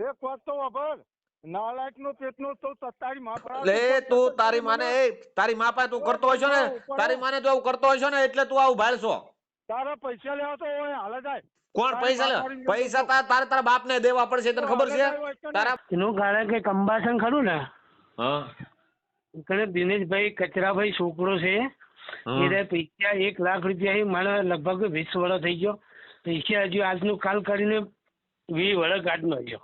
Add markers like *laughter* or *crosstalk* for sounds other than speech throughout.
એક વાત તો વાપર. નાલાયક નો પેટ તો તારી માં લે તું તારી માને એ તારી માં પાસે તું કરતો હોય છો ને તારી માને તું આવું કરતો હોય છો ને એટલે તું આવું ભાળશો તારા પૈસા લેવા તો હોય હાલે જાય. કોણ પૈસા લે પૈસા તાર- તારે તારા બાપને દેવા પડશે તને ખબર છે? તારા એનું કારણ કે કંબાસન ખરું ને? હા. કને દિનેશભાઈ કચરાભાઈ છોકરો છે. એને પૈસા એક લાખ રૂપિયા એ મને લગભગ વીસ વર્ષ થઈ ગયો. પૈસા હજુ આજનું કાલ કરીને વીસ વર્ષ ગાઢનો ગયો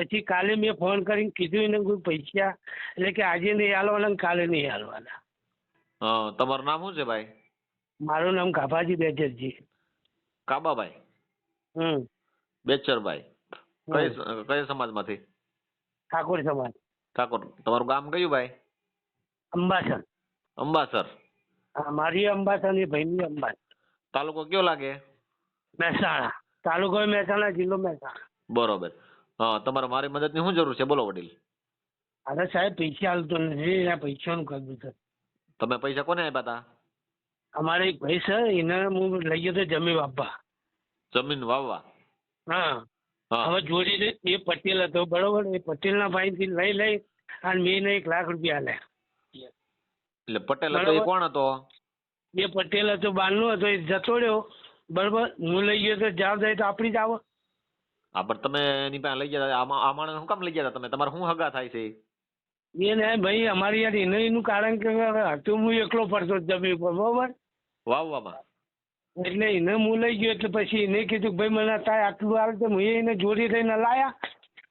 પછી કાલે મેં ફોન કરીને કીધું એને કોઈ પૈસા એટલે કે આજે નહીં હાલવાના ને કાલે નહીં હાલવાના. હા તમારું નામ શું છે ભાઈ? મારું નામ કાભાજી બેચરજી કાબાભાઈ? હમ. બેચરભાઈ. કઈ કઈ સમાજમાંથી? ઠાકોર સમાજ. ઠાકોર. તમારું ગામ કયું ભાઈ? અંબાસર. અંબાસર. હા, મારી અંબાસર એ ભાઈની અંબાસન તાલુકો કયો લાગે? મહેસાણા. તાલુકો મહેસાણા જિલ્લો મહેસાણા. બરોબર. હા તમારે મારી મદદની શું જરૂર છે? બોલો વડીલ. અરે સાહેબ પૈસા હાલતો નથી એના પૈસાનું કરવું છે. તમે પૈસા કોને આપ્યા હતા અમારે એક ભાઈ છે એને હું લઈ ગયો તો જમીન બાપા જમીન વાવવા? હા. હા. હવે જોડી એ પટેલ હતો બરોબર? એ પટેલના ભાઈથી લઈ લઈ અને મેં એક લાખ રૂપિયા આલ્યા. એટલે પટેલ હતો એ કોણ હતો? એ પટેલ હતો બારનો હતો એ જતો રહ્યો. બરોબર? હું લઈ ગયો તો જવાબદારી તો આપણી જ આવે. હા પણ તમે એની પાસે લઈ ગયા હતા. આ માણસ શું કામ લઈ ગયા હતા તમે? તમારે શું હગા થાય છે? એ ને ભાઈ અમારી યાર એને એનું કારણ કે હતું હું એકલો પડતો જમીન પર બરોબર? વાવવામાં એટલે એને હું લઈ ગયો એટલે પછી એને કીધું કે ભાઈ મને તારે આટલું આવે તો હું એને જોડી લઈને લાયા.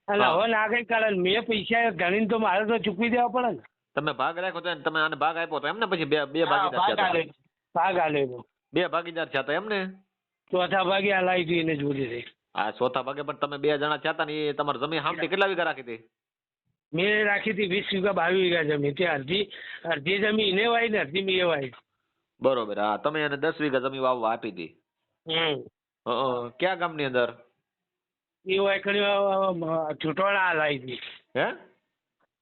અને. હવે ના કઈ કારણ મેં પૈસા ગણીને તો મારે તો ચૂકવી દેવા પડે ને. તમે ભાગ રાખ્યો તો તમે આને ભાગ આપ્યો તો એમ ને પછી બે બે ભાગીદાર ભાગ થયા આલે. ભાગ આલેલો. હતા બે ભાગીદાર થયા હતા એમ ને ચોથા ભાગે આ લાવી દીધી એને જોડી દઈ આ ચોથા ભાગે પણ તમે બે જણા થયા હતા ને એ તમારી જમીન હામટી કેટલા વીઘા રાખી હતી? મેં રાખી હતી વીસ વીઘા બાવીસ વીઘા જમીન. તે અડધી અડધી જમીન એને વાય ને અડધી મેં વાય. બરોબર હા તમે એને દસ વીઘા જમીન વાવવા આપી હતી. હમ. કયા ગામની અંદર? એ વાય કરી ચૂંટવાણા લાવી હતી હે?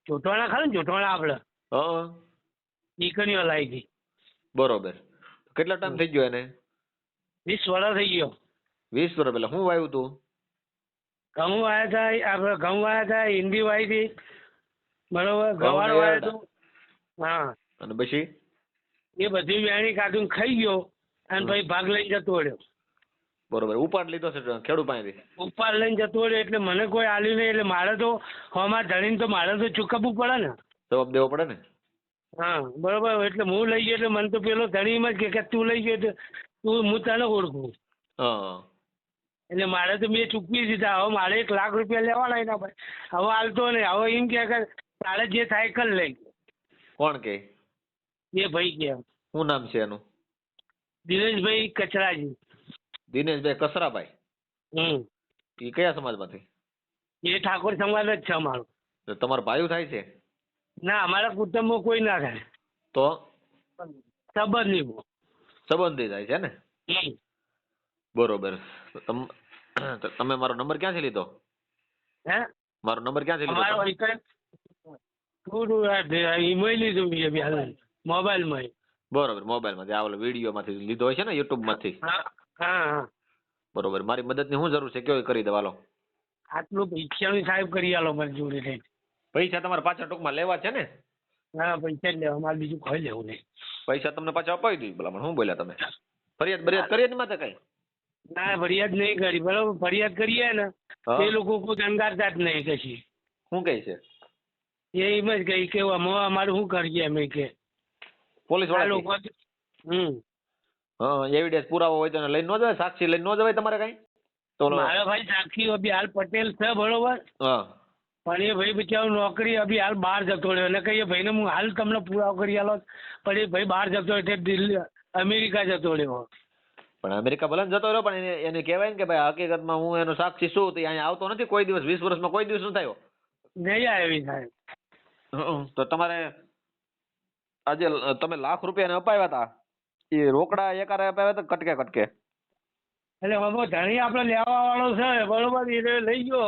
ચૂંટવાણા ખરું ને? ચૂંટવાણા આપણે હં, એ કણીઓ લાવી હતી બરોબર. કેટલો ટાઈમ થઈ ગયો એને? વીસ વર્ષ થઈ ગયો. વીસ વર્ષ પહેલા. શું વાવ્યું તું? ઘઉં વાયા હતા આપણે ઘઉં વાયા હતા હિન્દી વાવી હતી બરોબર ગવાર ને વાયા હા. અને પછી? એ બધી વેણી કાઢીને ખાઈ ગયો અને પછી ભાગ લઈને જતો રહ્યો. બરોબર ઉપાડ લીધો છે ખેડૂત પાસેથી. ઉપાડ લઈને જતો રહ્યો એટલે મને કોઈ આલ્યું નહીં એટલે મારે તો હવામાં ધણીને તો મારે તો ચૂકવવું પડે ને. જવાબ દેવો પડે ને? હા બરોબર એટલે હું લઈ ગયો એટલે મને તો પેલો ધણીમાં જ કે કે તું લઈ ગયો તું હું તને ઓળખું. હા. એટલે મારે તો મેં ચૂકવી દીધા. હવે મારે એક લાખ રૂપિયા લેવાના એના ભાઈ હવે હાલતો નહીં. હવે એમ કે કે તારે જે થાય કર લઈ કોણ કે એ ભાઈ કે શું નામ છે એનું? દિનેશભાઈ કચરાજી. દિનેશભાઈ કસરાભાઈ? હમ. એ કયા સમાજમાંથી? એ ઠાકોર સમાજ જ છે અમારો. તો તમારો ભાઈ થાય છે? ના અમારા કુટુંબમાં કોઈ ના થાય. તો? સંબંધી સંબંધી થાય છે ને. બરોબર. તમ- *clears throat* તમે મારો નંબર ક્યાંથી લીધો? હે? મારો નંબર ક્યાંથી લીધો તમે? એક થોડું ઈમેલ લીધું મેં મોબાઈલ મોબાઈલમાં. બરોબર મોબાઈલમાંથી આવલો વિડિયો માંથી લીધો હોય છે ને યુટ્યુબમાંથી? હા હા હા. બરોબર મારી મદદની શું જરૂર છે? કયો કરી દેવાલો આટલું પૈસાનું સાહેબ કરી આલો મારી જોડે લઈને પૈસા તમારે પાછા ટૂંકમાં લેવા છે ને? હા પૈસા જ લેવા. મારે બીજું કોઈ લેવું નહીં. પૈસા તમને પાછા અપાવી દઈશ ભલા શું બોલ્યા તમે? ફરિયાદ બરિયાદ કરીએ ને માથે કઈ? ના ફરિયાદ નહીં કરી. બરોબર ફરિયાદ કરીએ ને એ લોકો કોઈ અંગારતા જ નહીં કશી. શું કહે છે? એ એમ જ કહી કે અમે અમારે શું કરીએ અમે કે? પોલીસવાળા લોકો હમ. હા એવિડન્સ પુરાવો હોય તો લઈને ન જવાય? સાક્ષી લઈને ન જવાય તમારે કઈ? તો મારો ભાઈ સાક્ષી અભી હાલ પટેલ છે બરોબર? હા. પણ એ ભાઈ બિચારો નોકરી અભી હાલ બહાર જતો રહ્યો. અને કહીએ ભાઈને હું હાલ તમને પુરાવો કરી આલો. પણ એ ભાઈ બહાર જતો એટલે દિલ્હી અમેરિકા જતો રહ્યો. પણ અમેરિકા ભલે જતો રહ્યો પણ એને એને કહેવાય ને કે ભાઈ હકીકતમાં હું એનો સાક્ષી છું તો અહીંયા આવતો નથી કોઈ દિવસ વીસ વર્ષમાં કોઈ દિવસ ન થયો. નહીં આવી સાહેબ. તો તમારે આજે તમે લાખ રૂપિયા ને અપાવ્યા હતા એ રોકડા એકારે અપાવ્યા હતા કટકે કટકે? એટલે હવે ધણી આપણે લેવા વાળો છે બરોબર? એ લઈ ગયો.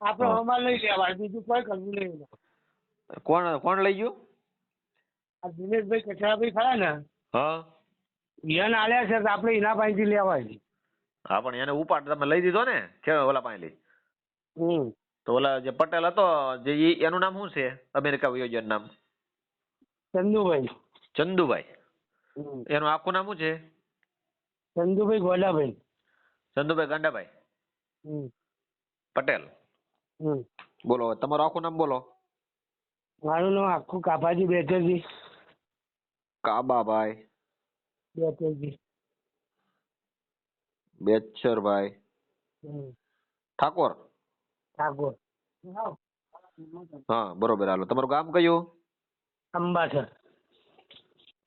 આપણે. અમારે લઈ લેવા. બીજું કોઈ કરવું નહીં કોણ કોણ લઈ ગયું? આ દિનેશભાઈ કચરાભાઈ ખરા ને? હા. એને આલ્યા છે તો આપણે એના પાસેથી લેવાય હા પણ એને ઉપાડ તમે લઈ દીધો ને કે ઓલા પાસે લઈ હમ. તો ઓલા જે પટેલ હતો જે ઈ એનું નામ શું છે? અમેરિકા વિયોજન નામ. ચંદુભાઈ. ચંદુભાઈ. એનું આખું નામ શું છે? ચંદુભાઈ ગોલાભાઈ ચંદુભાઈ ગાંડાભાઈ. પટેલ. બોલો તમારું આખું નામ બોલો. મારું નામ આખું કાભાજી બેટરજી કાબાભાઈ. બેચરભાઈ. ઠાકોર? ઠાકોર. હા બરોબર હાલો. તમારું ગામ કયું? અંબાસર.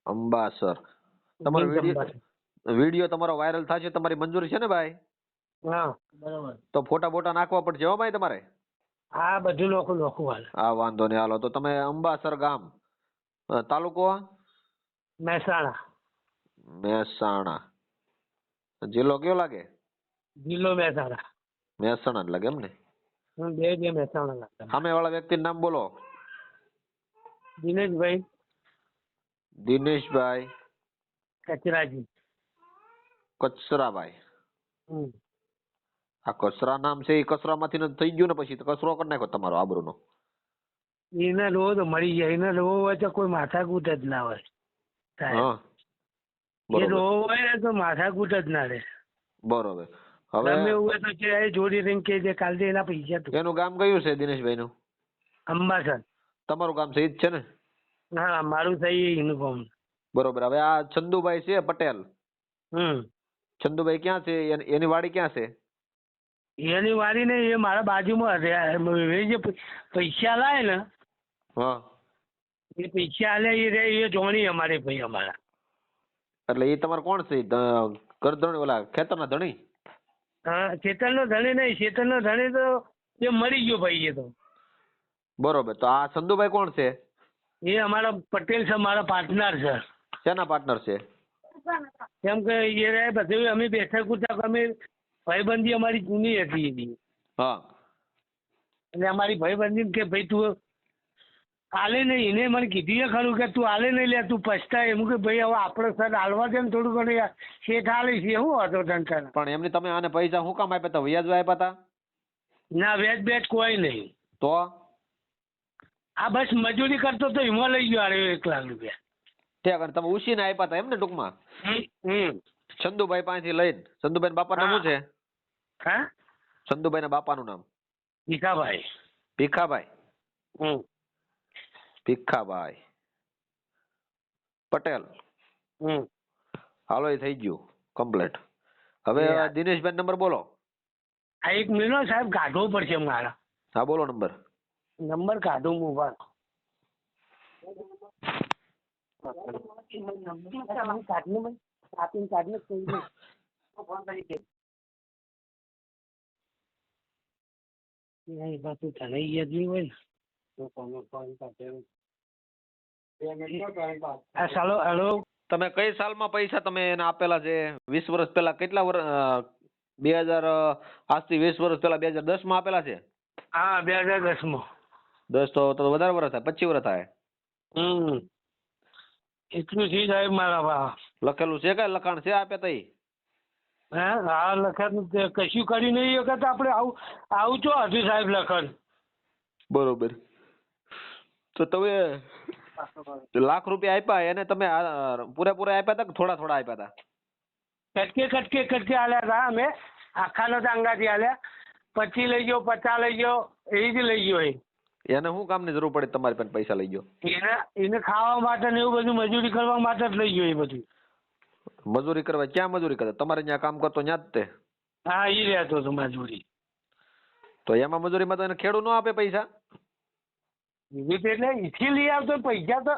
અંબાસર. તમારો વીડિયો તમારો વાયરલ થશે તમારી મંજૂરી છે ને ભાઈ? હા. બરાબર તો ફોટા બોટા નાખવા પડશે હો ભાઈ તમારે? હા બધું નોખું નોખું હાલ. હા વાંધો નહીં હાલો. તો તમે અંબાસર ગામ. તાલુકો? મહેસાણા. મહેસાણા. જિલ્લો કયો લાગે? જિલ્લો મહેસાણા. મહેસાણા જ લાગે એમ ને? બે બે મહેસાણા લાગતા સામે વાળા વ્યક્તિનું નામ બોલો. દિનેશભાઈ. દિનેશભાઈ. કચરાજી. કચરાભાઈ. હમ. આ કચરા નામ છે એ કચરામાંથી ને થઈ ગયું ને પછી તો કચરો કરી નાખો તમારો આબરૂનો. એને રોજ મળી જાય એને તો કોઈ માથાકૂટ જ ના હોય. સાહેબ. હા. એ બરોબર. રોવો હોય ને તો માથાકૂટ જ ના રહે. બરોબર. હવે એવું હોય તો કે એ જોડી રહીને કે જે કાલ એના પૈસા તું. એનું ગામ કયું છે દિનેશભાઈ નું અંબાસર તમારું ગામ સહિત છે ને? હા મારું થઈ યુનિફોર્મ. બરોબર. હવે આ ચંદુભાઈ છે પટેલ. હમ. ચંદુભાઈ ક્યાં છે? એની વાડી ક્યાં છે? એની વાડી ને એ મારા બાજુમાં એ જે પૈસા લાય ને હા. એ પૈસા આલે એ રે એ જોણી અમારે ભાઈ અમારા. એટલે એ તમારે કોણ છે? કરધણી ઓલા ખેતરના ધણી? હા ચેતનનો ધણી નહીં ચેતનનો ધણી તો એ મરી ગયો ભાઈ એ તો. બરોબર તો આ સંદુભાઈ કોણ છે? એ અમારા પટેલ છે મારા પાર્ટનર છે. શેના પાર્ટનર છે? કેમ કે એ રહે બધું અમે બેઠક ઉઠક અમે ભાઈબંધી અમારી જૂની હતી. એની હા. એટલે અમારી ભાઈબંધી કે ભાઈ તું આલે નહીં એને મને કીધું એ ખરું કે તું આલે નહીં લે તું પછતાય. એમ કે ભાઈ હવે આપણે સર હાલવા દે ને થોડું ઘણું યાર. શેઠ હાલે છે શું હતો ટંકર પણ એમને તમે આને પૈસા શું કામ આપ્યા હતા વ્યાજ આપ્યા હતા ના વ્યાજ બેજ કોઈ નહીં. તો? આ બસ મજૂરી કરતો તો એમાં લઈ ગયો અરે એક લાખ રૂપિયા. ઠીક અને તમે ઉછીને આપ્યા હતા એમ ને ટૂંકમાં? હમ, ચંદુભાઈ પાસેથી લઈને. ચંદુભાઈ બાપાનું શું છે? હા? ચંદુભાઈ ના બાપાનું નામ. ભીખાભાઈ. ભીખાભાઈ. હમ. ભીખાભાઈ પટેલ. હમ. હાલો એ થઈ ગયું કમ્પ્લીટ હવે દિનેશભાઈ નંબર બોલો. આ એક મિનિટ સાહેબ કાઢવો પડશે મારા. હા બોલો નંબર. નંબર કાઢું તણાઈ ગયા હોય ને. તો કોનો ફોન કાઢ્યો. સાલો હેલો. તમે કઈ સાલમાં પૈસા તમે એને આપેલા છે વીસ વર્ષ પહેલા કેટલા વર્ષ બે હજાર આજથી વીસ વર્ષ પહેલા બે હજાર દસમાં આપેલા છે? હા બે હજાર દસમાં. દસ તો તો વધારે વર્ષ થાય પચીસ વર્ષ થાય. હમ. એટલું છે સાહેબ મારા બા લખેલું છે કે લખાણ છે આપે તઈ? હે? હા લખન તે કશું કરી નહીં વખત આપણે આવું આવું ચો હતું સાહેબ લખણ? બરોબર. તો તમે લાખ રૂપિયા આપ્યા એને તમે પૂરેપૂરા આપ્યા હતા કે થોડા થોડા આપ્યા હતા? કટકે કટકે કટકે આલ્યા હતા અમે. આખા નતા અંગાથી આલ્યા. પચી લઈ ગયો પચાસ લઈ ગયો એ જ લઈ ગયો એ. એને શું કામની જરૂર પડે તમારી પાસે પૈસા લઈ ગયો? એને એને ખાવા માટે ને એવું બધું મજૂરી કરવા માટે જ લઈ ગયો એ બધું. મજૂરી કરવા ક્યાં મજૂરી કરે? તમારે ત્યાં કામ કરતો ત્યાં જ તે? હા એ રહેતો હતો મજૂરી. તો એમાં મજૂરીમાં તો એને ખેડૂ ન આપે પૈસા? રીતે એટલે ઈથી લઈ આવતો પૈસા તો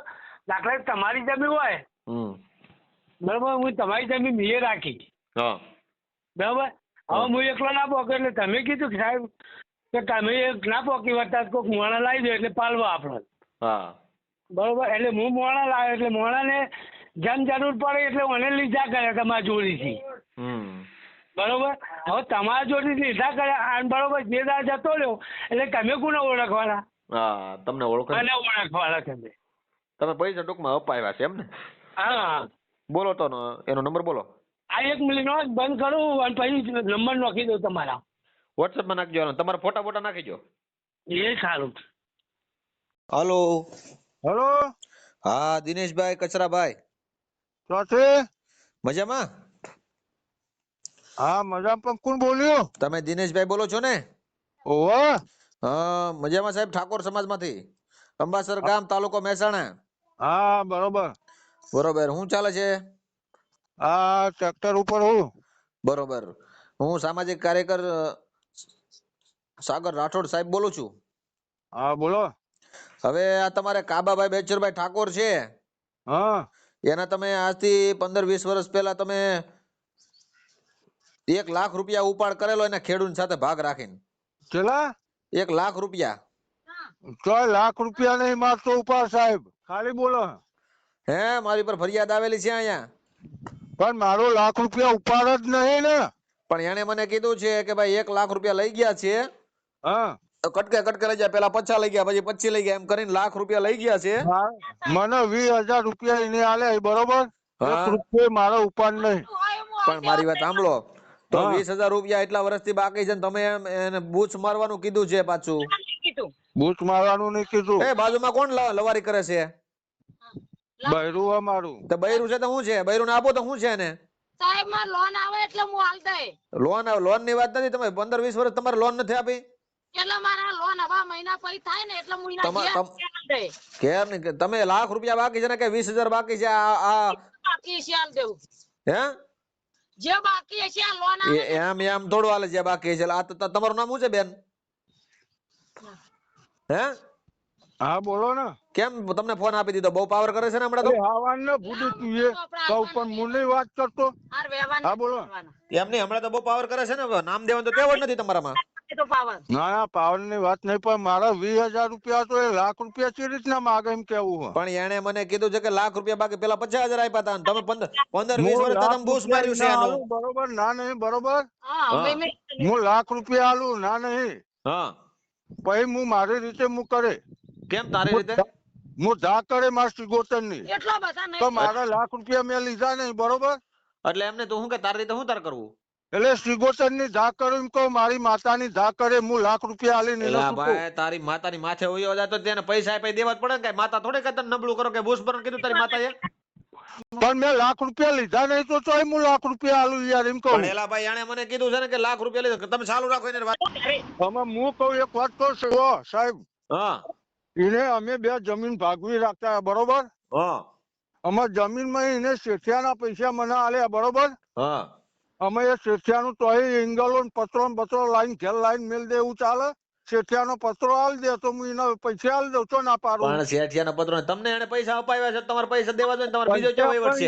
દાખલા તમારી જમીન હોય બરોબર હું તમારી જમીન મેં રાખી. બરોબર? હવે હું. એકલો ના પોકે એટલે તમે કીધું કે સાહેબ કે તમે એક ના પોકી વળતા કોઈક મોણા લાવી દો એટલે પાલવા આપણે. હા. બરોબર? એટલે હું મોણા લાવ્યો એટલે મોણાને જેમ જરૂર પડે એટલે મને લીધા કરે તમારા જોડીથી. હમ. બરોબર? હવે તમારા જોડીથી લીધા કરે બરોબર જે દા જતો રહ્યો એટલે તમે કોને ઓળખવાના? હા તમને ઓળખ મને તમે તમે પૈસા ટૂંકમાં અપાવ્યા છે એમ ને? હા. બોલો તો એનો નંબર બોલો. આ એક મિનિટ બંધ કરું અને પછી નંબર નાખી દઉં તમારા. વોટ્સએપમાં નાખજો તમારા ફોટા ફોટા નાખી દો એ સારું. હલો. હેલો. હા દિનેશભાઈ કચરાભાઈ. છે? મજામાં? હા મજામાં. પણ કોણ બોલ્યું? તમે દિનેશભાઈ બોલો છો ને? ઓહો. હા મજામાં સાહેબ ઠાકોર સમાજમાંથી? અંબાસર ગામ તાલુકો મહેસાણા. હા બરોબર. બરોબર શું ચાલે છે? આ ટ્રેક્ટર ઉપર હું. બરોબર. હું સામાજિક કાર્યકર સાગર રાઠોડ સાહેબ બોલું છું. હા બોલો. હવે આ તમારે કાબાભાઈ બેચરભાઈ ઠાકોર છે. હા. એના તમે આજથી પંદર વીસ વર્ષ પહેલા તમે એક લાખ રૂપિયા ઉપાડ કરેલો એના ખેડૂત સાથે ભાગ રાખીને. ચલા એક લાખ રૂપિયા. લાખ રૂપિયા નહીં માગતો ઉપર સાહેબ. ખાલી બોલો. હે મારી પર ફરિયાદ આવેલી છે અહીંયા. પણ મારો લાખ રૂપિયા ઉપાડ જ નહીં ને. પણ એને મને કીધું છે કે ભાઈ એક લાખ રૂપિયા લઈ ગયા છે. હા. કટકે કટકે લઈ ગયા પેલા પચાસ લઈ ગયા પછી પચીસ લઈ ગયા એમ કરીને લાખ રૂપિયા લઈ ગયા છે. હા. મને વીસ હજાર રૂપિયા એને આલે બરોબર? હા. મારો ઉપાડ નહીં. પણ મારી વાત સાંભળો. તો વીસ હજાર રૂપિયા એટલા વર્ષથી બાકી છે ને તમે એમ એને બૂચ મારવાનું કીધું છે પાછું? બૂટ મારવાનું નહીં કીધું. એ બાજુમાં કોણ લવારી કરે છે? બૈરું અમારું. તો બૈરું છે તો શું છે? બૈરું ને આપો તો શું છે એને? સાહેબમાં લોન આવે એટલે હું હાલ દે લોન લોનની વાત નથી તમે પંદર વીસ વર્ષ તમારે લોન નથી આપી? એટલે મારા લોન હવા મહિના પછી થાય ને એટલે હું એના તમા- ની લાખ રૂપિયા બાકી છે ને કે વીસ હજાર બાકી છે? આ આ બાકી છે હાલ દેવું હે? જે બાકી હશે આ લોન એમ એમ થોડું હાલે છે બાકી છે આ તો તમારું નામ શું છે બેન? હે. હા? બોલો ને. કેમ તમને ફોન આપી દીધો? બહુ પાવર કરે છે ને હમણાં તો? હાવાન ને ભૂડું તું એ. કઉ પણ હું નહીં વાત કરતો. હા, બોલો. એમ નહીં હમણાં તો બહુ પાવર કરે છે ને નામ દેવાનું તો કેવડ નથી તમારામાં. તો પાવર ના ના પાવરની વાત નહીં પણ મારા વીસ હજાર રૂપિયા તો એ લાખ રૂપિયા કેવી રીતના માગે એમ કેવું હોય. પણ એને મને કીધું છે કે લાખ રૂપિયા બાકી પેલા પચાસ હજાર આપ્યા હતા તમે પંદર પંદર વીસ વર્ષ તમે બૂસ માર્યું છે એનું બરોબર? ના નહીં બરોબર? હા હા. હું લાખ રૂપિયા આલું ના નહીં. હા. પછી હું મારી રીતે હું કરે. કેમ તારી રીતે? હું ધા કરે માર સિગોતરની એટલા બધા તો મારા લાખ રૂપિયા મેં લીધા નહીં બરોબર? એટલે એમને તો શું કે તારી રીતે શું તાર કરવું? એટલે શ્રીગોચરની ધા કરું એમ કહું મારી માતાની ધા કરે હું લાખ રૂપિયા આલી? ભાઈ તારી માતાની માથે હોય જાય તો તેને પૈસા આપી દેવા જ પડે કે માતા થોડી તને નબળું કરો કે બૂસ ભરણ કીધું તારી માતાએ? પણ મેં લાખ રૂપિયા લીધા નહીં તો તોય હું લાખ રૂપિયા આલું યાર એમ કહું. એલા ભાઈ એણે મને કીધું છે ને કે લાખ રૂપિયા લીધા. તમે ચાલુ રાખો એને વાત. અમે હું કહું એક વાત કહું છું સાહેબ. હા. એને અમે બે જમીન ભાગવી રાખતા બરોબર? હા. અમાર જમીનમાં એને શેઠિયાના પૈસા મને આલ્યા બરોબર? હા. અમે એ શેઠિયાનું તોય એંગલો પત્રો પત્રો લાઈન ઘેર લાઈન મેલ દે એવું ચાલે. શેઠિયાનો પત્રો આલી દે તો હું એના પૈસા આલી દઉં તો ના પાડું? પણ શેઠિયાનો પત્રો તમને એને પૈસા અપાવ્યા છે તમારે પૈસા દેવા જોઈએ તમારે બીજો ક્યાં વહીવટ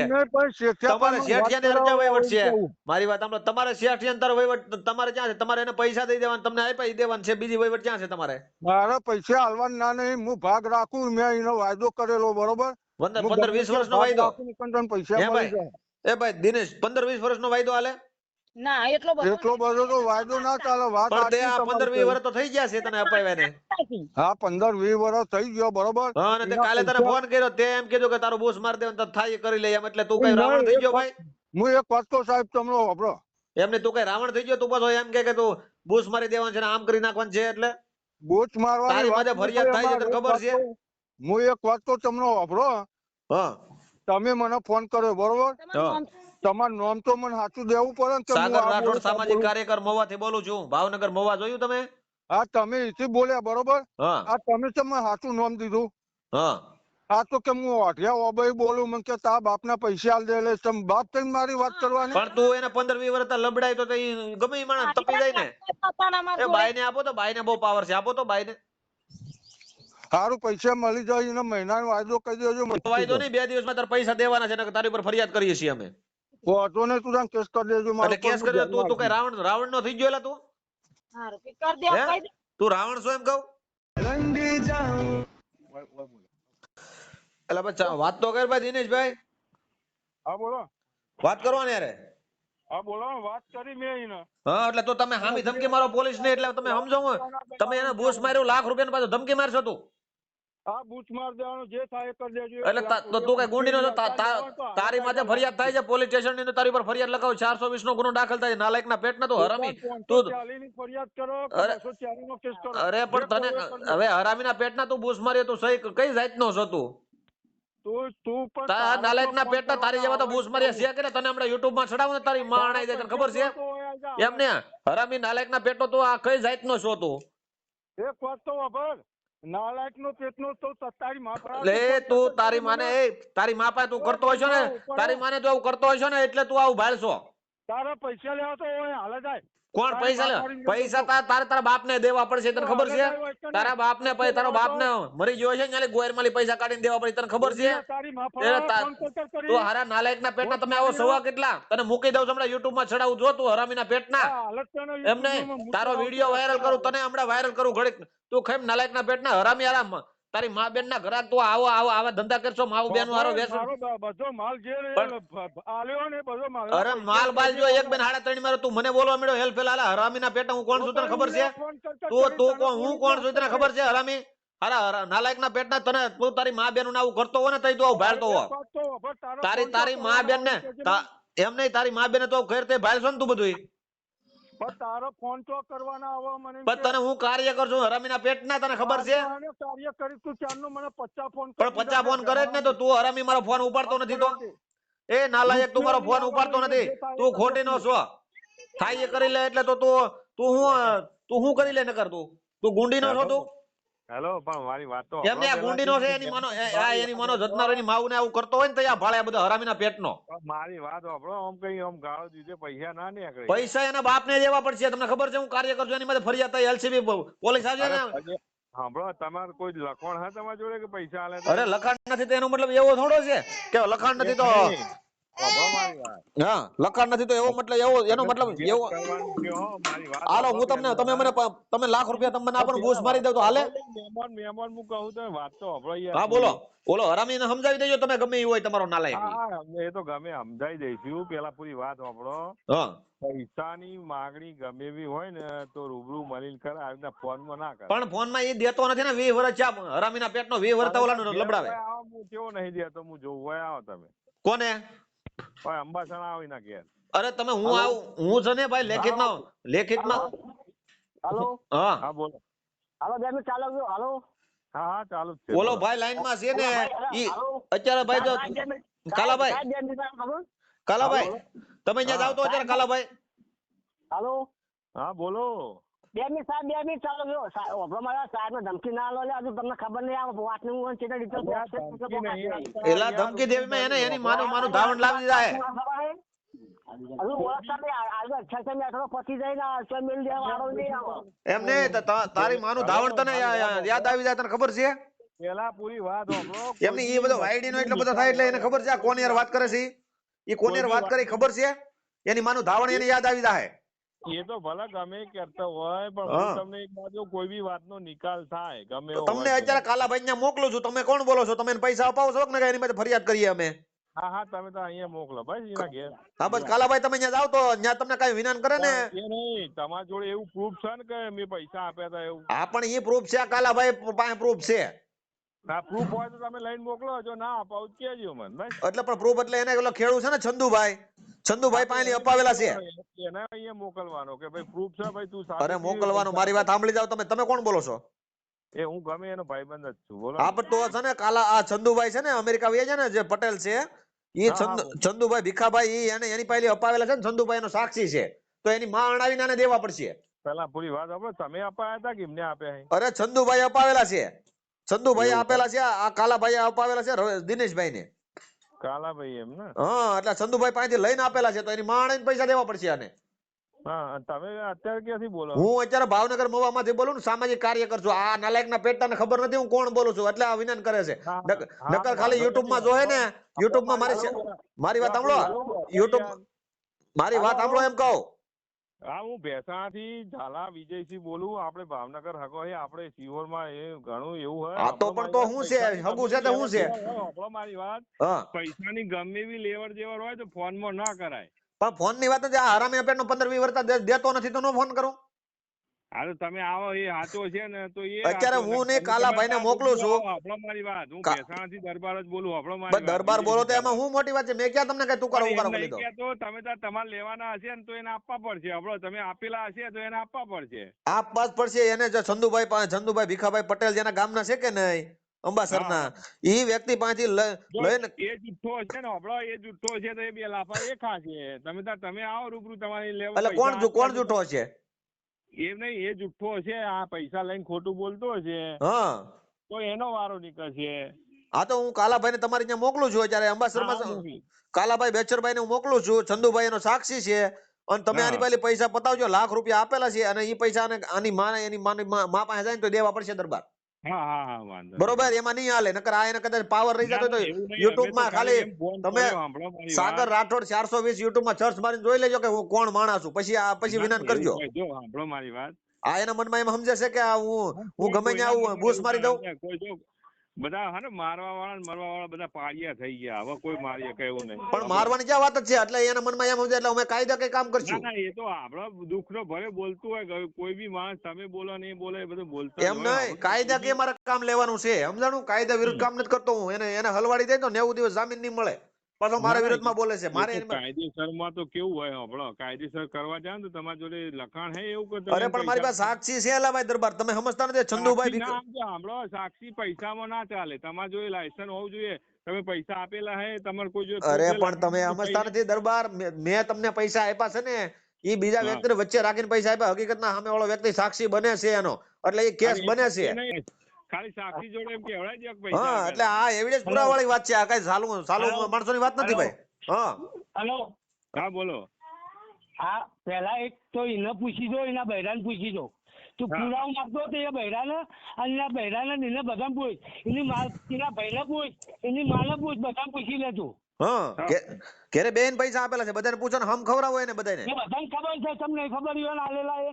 છે? તમારે શેઠિયાને અરજા વહીવટ છે? મારી વાત સાંભળો તમારે શેઠિયાને તારો વહીવટ તમારે ક્યાં છે? તમારે એને પૈસા દઈ દેવાના તમને આપ્યા દેવાનું છે બીજી વહીવટ ક્યાં છે તમારે? મારા પૈસા હાલવાના ના નહીં હું ભાગ રાખું મેં એનો વાયદો કરેલો બરોબર? પંદર વીસ વર્ષનો વાયદો. પૈસા એ ભાઈ દિનેશ પંદર વીસ વર્ષનો વાયદો હાલે? ના એટલો બધો એટલો બધો તો વાયદો ના ચાલે વાત પણ આ તમારી પંદર વીસ કઈ. વર્ષ તો થઈ ગયા છે તને અપાવ્યા ને. હા પંદર વીસ વર્ષ થઈ ગયો બરોબર? હા અને તે કાલે તને ફોન કર્યો તે એમ કીધું કે તારો બૂસ માર દેવાનું તો થાય કરી લે એમ એટલે તું કઈ રાવણ થઈ ગયો ભાઈ? હું એક વાત તો સાહેબ તમને વાપરો. એમને તું કઈ રાવણ થઈ ગયો તું પાછો એમ કે કે તું બૂસ મારી દેવાનું છે ને આમ કરી નાખવાનું છે એટલે? બોચ મારવાની તારી માથે ફરિયાદ થાય છે તને ખબર છે? હું એક વાત તો તમને વાપરો. હા. તમે મને ફોન કર્યો બરોબર? તમારું નામ? તો મને સાચું દેવું પડે ને સાગર આ રાઠોડ સામાજિક કાર્યકર કાર્યકર મોવાથી બોલું છું. ભાવનગર મોવા જોયું તમે? હા તમે એથી બોલ્યા બરોબર? હા. આ તમે તમે સાચું નામ દીધું. હા. આ તો કે હું અઠિયા ઓબાઈ બોલું મને કે તા બાપ ના પૈસા આલ દે એટલે તમે બાપ થઈને મારી વાત કરવાની? પણ તું એને પંદર વી વર્ષ લબડાય તો તે ગમે માણસ તપી જાય ને. એ. બાઈ ને આપો તો ભાઈ ને બહુ પાવર છે. આપો તો ભાઈ ને સારું પૈસા મળી જાય એનો મહિનાનો વાયદો કહી દેજો વાયદો નહીં બે દિવસમાં તારે પૈસા દેવાના છે ને તારી ઉપર ફરિયાદ કરીએ છીએ અમે. વાંધો નહીં તું તાન કેસ કરી દેજો મારે કેસ કર્યો તું તું કઈ રાવણ રાવણ નો થઈ ગયો એલા તું? સારું કે કર દે. તું રાવણ છો એમ કહું? એટલે બચ્ચા વાત તો કર ભાઈ દિનેશભાઈ. હા બોલો. વાત કરો ને યાર? હા બોલો વાત કરી મેં એને. હા એટલે તો તમે હામી ધમકી મારો પોલીસ ને એટલે તમે સમજો તમે એને બોસ માર્યો લાખ રૂપિયા પાછો ધમકી મારશો તું. આ બૂચ માર દેવાનો જે થાય કરી દેજો. એટલે તો તું કઈ ગુંડી તા- તારી માથે ફરિયાદ થાય છે? પોલીસ સ્ટેશનની તારી પર ફરિયાદ લખાવો ચારસો વીસ નો ગુનો દાખલ થાય નાલાયક ના પેટ તું હરામી. તું ફરિયાદ કરો અરે- બસો કેસ કરો? અરે પણ તને. હવે હરામી ના પેટ તું બૂચ મારી તું સહી કઈ જાત નો છો તું? તું તું પણ તારા તારા નાલાયક ના પેટ તારી જેવા તો કરવાના મારી છે કે તને હમણાં યુટ્યુબમાં ચડાવું ને તારી માં આણાઈ જાય તને ખબર છે? તો એમ ને? હરામી નાલાયક ના પેટો તું આ કઈ જાત નો છો તું? એક વાત તો વાપર. નાલાયક પેટનો તો તારી માં લે તું તારી માને તારી મા પાસે તું કરતો હશો ને? તારી માને તું આવું કરતો હશો ને એટલે તું આવું ભાળશો તારા પૈસા લેવા તો હાલે જાય. કોણ પૈસા લે? પૈસા તાર તારા તારા બાપ ને દેવા પડશે તને ખબર છે? તારા નહીં? બાપ ને પછી તારો બાપ ને મરી ગયો છે ને ગોયર માલી પૈસા કાઢીને દેવા પડે તને ખબર છે? તા- હારા નાલાયક ના પેટના તમે આવો સવા કેટલા? તને મૂકી દઉં હમણાં યુટ્યુબમાં ચડાવું જો તું હરામી ના પેટના આ હાલત એમ નહીં. તારો વીડિયો વાયરલ કરું તને હમણાં વાયરલ કરું ઘડીક. તું ખેમ નાલાયક ના પેટના હરામી આરામ તારી મા બેન ના ઘરાક તું આવો આવો આવા ધંધા કરશો માવ બેન હારો વેચો. બધો માલ જે આલ્યો ને બધો માલ. અરે માલ બાલ જો એક બેન હાડા ત્રણ મારો તું મને બોલવા મળ્યો હેલ્પ ફેલા હરામી ના પેટા હું કોણ છું તને ખબર છે? તું તું કોણ હું કોણ છું તને ખબર છે હરામી? હારા હરા- નાલાયક ના પેટ ના તને તું તારી મા બેન આવું કરતો હોય ને તઈ તું ભાળતો હો. તો વાપર, તારી તારી મા બેન ને. એમ નહીં તારી મા બેન તો ખેર તે ભાળશો ને તું બધું પણ તારો ફોન તો કરવાના આવો મને પણ તને હું કાર્ય કરું છું? હરામી ના તને ખબર છે? આને કાર્ય કરી તું ચારનો મને પચાસ ફોન પણ કરી પચા ફોન કરે જ ને તો તું હરામી મારો ફોન ઉપાડતો નથી તો? એ નાલાયક તું મારો ફોન ઉપાડતો નથી. તું ખોટી નો છો. થાય એ કરી લે એટલે તો તું તું હું તું હું કરી લે નકર તું? તું ગુંડી નો છો તું? હેલો પણ મારી વાત તો એમને આ સાંભળો ગુંડી નો છે એની મનો આ એની મનો જતનારો એની માવું ને આવું કરતો હોય ને તો આ ભાળે બધા હરામી ના પેટ નો મારી વાત આપણો આમ કઈ આમ ગાળો દીધે પૈસા ના નીકળે. પૈસા એના બાપ ને દેવા પડશે. તમને ખબર છે હું કાર્ય કરજો એની માટે ફરિયાદ થાય એલસીબી પોલીસ આવશે ને સાંભળો તમારે કોઈ લખાણ હા તમારા જોડે કે પૈસા આલે અરે લખાણ નથી તો એનો મતલબ એવો થોડો છે કે લખાણ નથી તો હા લખાણ નથી તો એવો મતલબ એવો એનો મતલબ એવો કરવાનું કયો, મારી વાત હાલો હું તમને તમે મને તમે લાખ રૂપિયા તમે મને આપો મારી દઉં તો હાલે? મહેમાન મહેમાન હું કહું તો વાત તો સાંભળો યાર. હા બોલો. બોલો હરામીને સમજાવી દેજો તમે ગમે એ હોય તમારો નાલાયક હા એ તો ગમે સમજાવી દઈશું. પેલા પૂરી વાત સાંભળો. હા. પૈસાની માગણી ગમે એવી હોય ને તો રૂબરૂ મળીને કરે આવી રીતના ફોનમાં ના કરે. પણ ફોનમાં એ દેતો નથી ને વીસ વર્ષ ચા હરામીના પેટનો વીસ વર્ષ ઓલાનો લબડાવે. હું કેવો નહીં દેતો હું જોવું હોય આવો તમે. કોને? પણ અંબાસણા આવી ના ઘેર અરે તમે હું આવું હું છે ને ભાઈ લેખિતમાં લેખિતમાં હાલો? હા. હા બોલો. હાલો બે ચાલો હાલો. હા હા ચાલુ છે બોલો ભાઈ લાઈનમાં છે ને? ઈ. અત્યારે ભાઈ જો. કાલાભાઈ. કાલાભાઈ તમે અહીંયા જાવ તો અત્યારે કાલાભાઈ. હાલો? હા બોલો. બે મિનિટ સાહેબ બે મિનિટ ચાલો જો સાહેબ મારા સાહેબ ને ધમકી ના લો લે હજુ તમને ખબર નહીં આવે વાતનું હું ચેતા ડિટેલ. એલા ધમકી દેવી મેં એને એની માનું માનું ધાવણ લાવી દીધા હે. તારી માનું ધાવણ તને યાદ આવી જાય તને ખબર છે? પેલા પૂરી વાત એમની એ બધો વાયડી નો એટલો બધો થાય એટલે એને ખબર છે આ કોની યાર વાત કરે છે? એ ઈ કોની વાત કરે ખબર છે? એની માનું ધાવણ એને યાદ આવી જાય એ તો ભલે ગમે કરતો હોય પણ તમને એક બાજુ કોઈ બી વાતનો નિકાલ થાય ગમે તમને. અત્યારે કાલાભાઈ ને મોકલું છું. તમે કોણ બોલો છો? તમે પૈસા અપાવો છો કે એની માટે ફરિયાદ કરીએ અમે? હા હા તમે તો અહીંયા મોકલો. ભાઈ એના ઘેર. હા બસ કાલાભાઈ તમે ત્યાં જાવ તો ત્યાં તમને કઈ વિનાન કરે ને? એ નહીં તમારા જોડે એવું પ્રૂફ છે ને કે મેં પૈસા આપ્યા હતા એવું? હા પણ એ પ્રૂફ છે કાલાભાઈ પાસે પ્રૂફ છે. ના પ્રૂફ હોય તો તમે લઈને મોકલો જો ના અપાવ કેજો મને ભાઈ એટલે પણ પ્રૂફ એટલે એને ઓલો ખેડૂત છે ને ચંદુભાઈ ચંદુભાઈ પાણી અપાવેલા છે. એને અહીંયા મોકલવાનો કે ભાઈ પ્રૂફ છે ભાઈ તું અરે મોકલવાનો મારી વાત સાંભળી જાવ તમે. તમે કોણ બોલો છો? એ હું ગમે એનો ભાઈબંધ જ છું બોલો હા પણ તો છે ને કાલા આ ચંદુભાઈ છે ને અમેરિકા વયા છે ને જે પટેલ છે ઈ હા, ચંદુ ચંદુભાઈ ભીખાભાઈ ઈ એને એની પાસે અપાવેલા છે ને ચંદુભાઈ એનો સાક્ષી છે. તો એની માં અણાવીને આને દેવા પડશે. પેલા પૂરી વાત આપણે તમે અપાયા હતા કે એમને આપ્યા અરે ચંદુભાઈ અપાવેલા છે. એવું આપેલા છે? આ કાલાભાઈ અપાવેલા છે દિનેશભાઈ ને કાલાભાઈ એમ ને? હા એટલે ચંદુભાઈ પાસેથી લઈને આપેલા છે તો એની માં અણાઈને પૈસા દેવા પડશે આને. હા તમે અત્યારે ક્યાંથી બોલો હું અત્યારે ભાવનગર મવામાંથી બોલું ને સામાજિક કાર્યકર છું. આ નાલાયકના પેટને ખબર નથી હું કોણ બોલું છું એટલે આ વિનંતી કરે છે. નકર ખાલી યુટ્યુબ YouTube માં. જોહે ને YouTube માં મારી મારી વાત સાંભળો. YouTube મારી વાત સાંભળો એમ કહું. હા હું ભેસાણાથી ઝાલા વિજયસિંહ બોલું. આપણે ભાવનગર હકો છે આપણે સિહોરમાં એ ઘણું એવું હોય. હા, તો પણ તો શું છે? હગું છે તો શું છે? આપણો મારી વાત. હા. પૈસાની ગમે એવી લેવડ દેવડ હોય તો ફોનમાં ના કરાય. પણ ફોનની વાત આ હરામી પેટ નો પંદર વર્તા દેતો નથી તો નો ફોન કરું? હા તો તમે આવો એ સાચો છે ને તો એ અત્યારે હું ને તમે કાલાભાઈને તમારે મોકલું છું. આવો, મારી વાત. હું કા- ભેસાણાથી દરબાર જ બોલું હાંભળો મારી. દરબાર બોલો તો એમાં હું મોટી વાત છે? મેં ક્યાં તમને કઈ તુકારો પણ ઉકારો એમ કરી દીધો તમે તો તમારે લેવાના હશે ને તો એને આપવા પડશે. હાંભળો તમે આપેલા હશે તો એને આપવા પડશે. આપવા જ પડશે. એને જો ચંદુભાઈ પાસે ચંદુભાઈ ભીખાભાઈ પટેલ જેના ગામના છે કે નહીં? અંબાસરના. એ વ્યક્તિ પાસેથી લઈને એ જુઠ્ઠો હશે ને આપડો એ જુઠ્ઠો છે તો એ બે લાફા એ ખાશે તમે તમે આવો રૂબરૂ તમારી લેવા એટલે કોણ કોણ જુઠ્ઠો છે? એ નહીં એ જુઠ્ઠો હશે આ પૈસા લઈને ખોટું બોલતો હશે હા. તો એનો વારો નીકળશે. હા તો હું કાલાભાઈ ને તમારી ત્યાં મોકલું છું અત્યારે હા, અંબાસરમાં કાલાભાઈ બેચરભાઈ ને હું મોકલું છું ચંદુભાઈ એનો સાક્ષી છે. અને તમે આની પાસે પૈસા પતાવજો લાખ રૂપિયા આપેલા છે અને એ પૈસા આને- માને એની માની મા પાસે જાય ને તો દેવા પડશે દરબાર. બરોબર એમાં નહીં હાલે નકર આ એને કદાચ પાવર રહી જતો યુટ્યુબમાં ખાલી તમે સાગર રાઠોડ ચારસો વીસ યુટ્યુબમાં સર્ચ મારીને જોઈ લેજો કે હું કોણ માણસ છું. પછી આ પછી વિનાન કરજો. સાંભળો મારી વાત. આ એના મનમાં એમ સમજે છે કે હું હું ગમે ત્યાં આવું બૂસ મારી દઉં. બધા હા ને મારવા વાળા ને મરવા વાળા બધા પાળિયા થઈ ગયા. હવે કોઈ માર્યા શકે એવું નહીં. પણ મારવાની ક્યાં વાત જ છે? એટલે એના મનમાં એમ સમજે એટલે અમે કાયદા કઈ કામ કરશું? ના એ તો આપણો દુઃખ નો ભરે બોલતું હોય કોઈ બી માણસ તમે બોલો નહીં બોલે એ બધું બોલતો એમ નહીં કાયદા કે મારા કામ લેવાનું છે? સમજાણું? કાયદા વિરુદ્ધ કામ નથી કરતો હું. એને એને હલવાડી દે તો નેવું દિવસ જામીન નહીં મળે. પાછો મારા ના, બોલે છે મારે કાયદેસરમાં તો કેવું હોય સાંભળો કાયદેસર કરવા જાય ને તો તમારી જોડે લખાણ હે એવું કરતા અરે પણ મારી પાસે સાક્ષી છે એલાભાઈ દરબાર. તમે સમજતા નથી ચંદુભાઈ સાંભળો સાક્ષી પૈસામાં ના ચાલે. તમારે જોડે લાયસન્સ હોવું જોઈએ. તમે પૈસા આપેલા હે તમારે કોઈ જોડે અરે પણ તમે સમજતા નથી. દરબાર મેં તમને પૈસા આપ્યા છે ને ઈ બીજા વ્યક્તિ વ્યક્તિને વચ્ચે રાખીને પૈસા આપ્યા. હકીકતના સામે વાળો વ્યક્તિ સાક્ષી બને છે એનો. એટલે એ કેસ બને છે. ખાલી સાક્ષી જોડે એમ કહેવડાવી દો કે હા એટલે આ એવિડન્સ પુરાવા વાત છે. આ કઈ સાલું સાલું માણસોની વાત નથી ભાઈ. હા. હલો હા બોલો. હા પેલા એક તો એને પૂછી એના બૈરાને પૂછી દો. તું પુરાવો માંગતો તો એ બૈરાને અને એના બૈરાને એને બધાને પૂછ. એની માલ એના ભાઈને પૂછ. એની માને પૂછ બધાને પૂછી લે તું. હા. ઘેરે બેન પૈસા આપેલા છે. બધાને પૂછો હમ ખવડાવો એને બધાને બધાને ખબર છે તમને ખબર હોય આલેલા એ.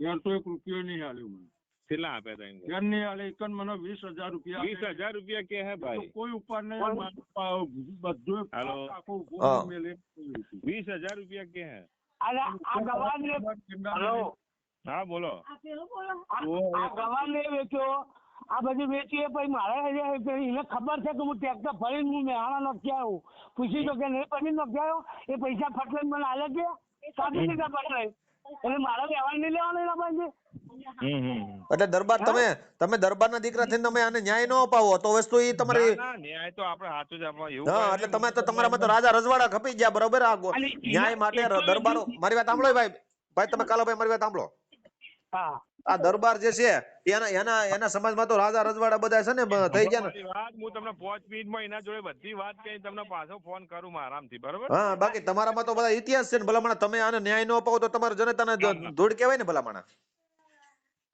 યાર તો એક રૂપિયો નહીં આલ્યો મને. કેટલા આપ્યા હતા એમ? યાર નહીં આલે એકન મને વીસ હજાર રૂપિયા વીસ હજાર રૂપિયા કે હે તો ભાઈ કોઈ ઉપર નહીં મારું પા- બધું હાલો. આખું હા. ગોળ મેલે વીસ હજાર રૂપિયા કે હે અને આ ગવાને હલો હા બોલો આ ગવાને વેચ્યો આ બધું વેચી એ પછી મારે હજી એને ખબર છે કે હું ટ્રેક્ટર ફરીને હું મેહાણા નોખી આવ્યો પૂછી તો કે નહીં પછી નોખી આવ્યો એ પૈસા ફટલે મને આલે કે સાચી રીતે ફટલે એટલે મારે વ્યવહાર નહીં લેવાનો એના પાસે? હમ હમ એટલે દરબાર તમે તમે દરબારના દીકરા થઈને તમે આને ન્યાય ન અપાવો તો વસ્તુ ઈ તમારી ન્યાય તો આપણે સાચું જ આપવા એવું હા એટલે તમે તો તમારામાં તો રાજા રજવાડા ખપી ગયા બરોબર? આ ન્યાય માટે દરબારો મારી વાત સાંભળો ભાઈ. ભાઈ તમે કાલો ભાઈ મારી વાત સાંભળો. આ દરબાર જે છે એના એના એના સમાજમાં તો રાજા રજવાડા બધા છે ને થઈ ગયા ને? વાત હું તમને પાંચ મિનિટમાં એના જોડે બધી વાત કહી તમને પાછો ફોન કરું આરામથી બરોબર? હા બાકી તમારામાં તો બધા ઇતિહાસ છે ને ભલામણા. તમે આને ન્યાય ન અપાવો તો તમારા જનતાને ધૂળ કહેવાય ને ભલામણા.